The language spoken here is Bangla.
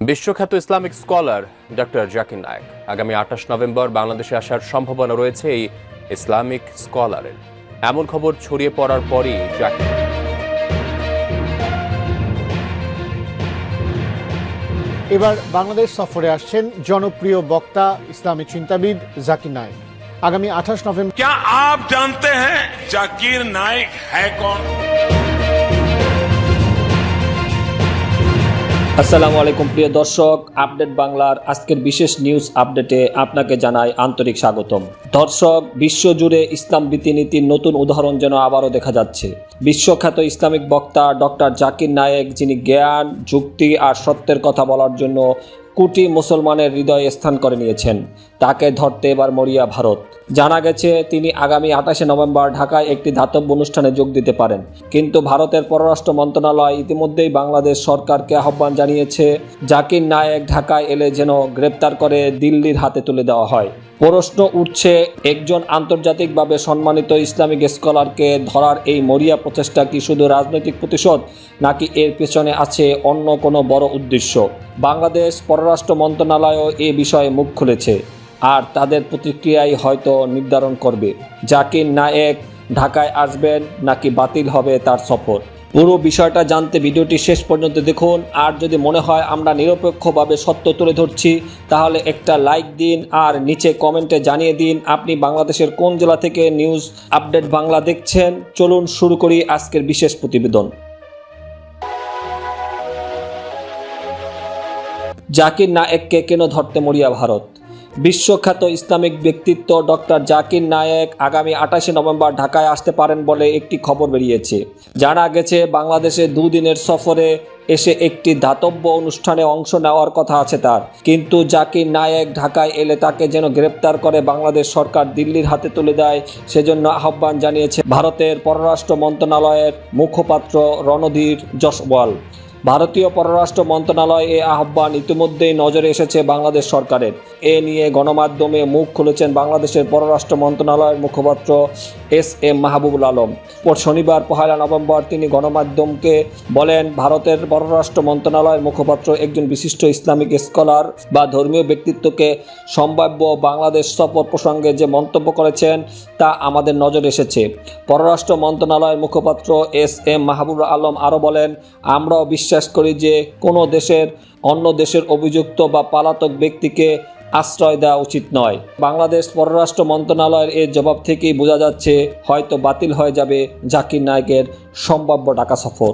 বিশ্বখ্যাত Islamic scholar doctor Zakir Naik আগামী আঠাশ নভেম্বর বাংলাদেশে আসার সম্ভাবনা রয়েছে এই ইসলামিক স্কলারের এমন খবর ছড়িয়ে পড়ার পরই জাকির এবার বাংলাদেশ সফরে আসছেন জনপ্রিয় বক্তা ইসলামী চিন্তাবিদ জাকির নায়েক আগামী আঠাশ নভেম্বর क्या आप जानते हैं जाकिर नाइक है कौन আসসালামু আলাইকুম, প্রিয় দর্শক। আপডেট বাংলার আজকের বিশেষ নিউজ আপডেটে আপনাকে জানাই আন্তরিক স্বাগতম। দর্শক, বিশ্বজুড়ে ইসলাম রীতিনীতির নতুন উদাহরণ যেন আবারও দেখা যাচ্ছে। বিশ্বখ্যাত ইসলামিক বক্তা ডক্টর জাকির নায়েক, যিনি জ্ঞান, যুক্তি আর সত্যের কথা বলার জন্য কোটি মুসলমানের হৃদয়ে স্থান করে নিয়েছেন। তাকে ধরতে এবার মরিয়া ভারত। জানা গেছে, তিনি আগামী আঠাশে নভেম্বর ঢাকায় একটি ধাতব্য অনুষ্ঠানে যোগ দিতে পারেন। কিন্তু ভারতের পররাষ্ট্র মন্ত্রণালয় ইতিমধ্যেই বাংলাদেশ সরকারকে আহ্বান জানিয়েছে, জাকির নায়েক ঢাকায় এলে যেন গ্রেপ্তার করে দিল্লির হাতে তুলে দেওয়া হয়। প্রশ্ন উঠছে, একজন আন্তর্জাতিকভাবে সম্মানিত ইসলামিক স্কলারকে ধরার এই মরিয়া প্রচেষ্টা কি শুধু রাজনৈতিক প্রতিশোধ, নাকি এর পেছনে আছে অন্য কোনো বড় উদ্দেশ্য? বাংলাদেশ পররাষ্ট্র মন্ত্রণালয়ও এ বিষয়ে মুখ খুলেছে। আর তাদের প্রতিক্রিয়াই হয়তো নির্ধারণ করবে। জাকির নায়েক ঢাকায় আসবেন নাকি বাতিল হবে তার সফর? পুরো বিষয়টা জানতে ভিডিওটি শেষ পর্যন্ত দেখুন। আর যদি মনে হয় আমরা নিরপেক্ষভাবে সত্য তুলে ধরছি, তাহলে একটা লাইক দিন আর নিচে কমেন্টে জানিয়ে দিন আপনি বাংলাদেশের কোন জেলা থেকে নিউজ আপডেট বাংলা দেখছেন। চলুন শুরু করি আজকের বিশেষ প্রতিবেদন। জাকির নায়েককে কেন ধরতে মরিয়া ভারত? বিশ্বখ্যাত ইসলামিক ব্যক্তিত্ব ডক্টর জাকির নায়েক আগামী আঠাশে নভেম্বর ঢাকায় আসতে পারেন বলে একটি খবর বেরিয়েছে। জানা গেছে, বাংলাদেশে দুদিনের সফরে এসে একটি ধাতব্য অনুষ্ঠানে অংশ নেওয়ার কথা আছে তার। কিন্তু জাকির নায়েক ঢাকায় এলে তাকে যেন গ্রেপ্তার করে বাংলাদেশ সরকার দিল্লির হাতে তুলে দেয় সেজন্য আহ্বান জানিয়েছে ভারতের পররাষ্ট্র মন্ত্রণালয়ের মুখপাত্র রণধীর জসওয়াল ভারতীয় পররাষ্ট্র মন্ত্রণালয় এ আহ্বান ইতিমধ্যেই নজরে এসেছে বাংলাদেশ সরকারের। এ নিয়ে গণমাধ্যমে মুখ খুলেছেন বাংলাদেশের পররাষ্ট্র মন্ত্রণালয়ের মুখপাত্র এস এম মাহবুবুল আলম। শনিবার পহেলা নভেম্বর তিনি গণমাধ্যমকে বলেন, ভারতের পররাষ্ট্র মন্ত্রণালয়ের মুখপাত্র একজন বিশিষ্ট ইসলামিক স্কলার বা ধর্মীয় ব্যক্তিত্বকে সম্ভাব্য বাংলাদেশ সফর প্রসঙ্গে যে মন্তব্য করেছেন তা আমাদের নজরে এসেছে। পররাষ্ট্র মন্ত্রণালয়ের মুখপাত্র এস এম মাহবুব আলম আরও বলেন, আমরাও বিশ্বাস করি যে কোনো দেশের, অন্য দেশের অভিযুক্ত বা পালাতক ব্যক্তিকে আশ্রয় দেওয়া উচিত নয়। বাংলাদেশ পররাষ্ট্র মন্ত্রণালয়ের এর জবাব থেকেই বোঝা যাচ্ছে, হয়তো বাতিল হয়ে যাবে জাকির নায়কের সম্ভাব্য ঢাকা সফর।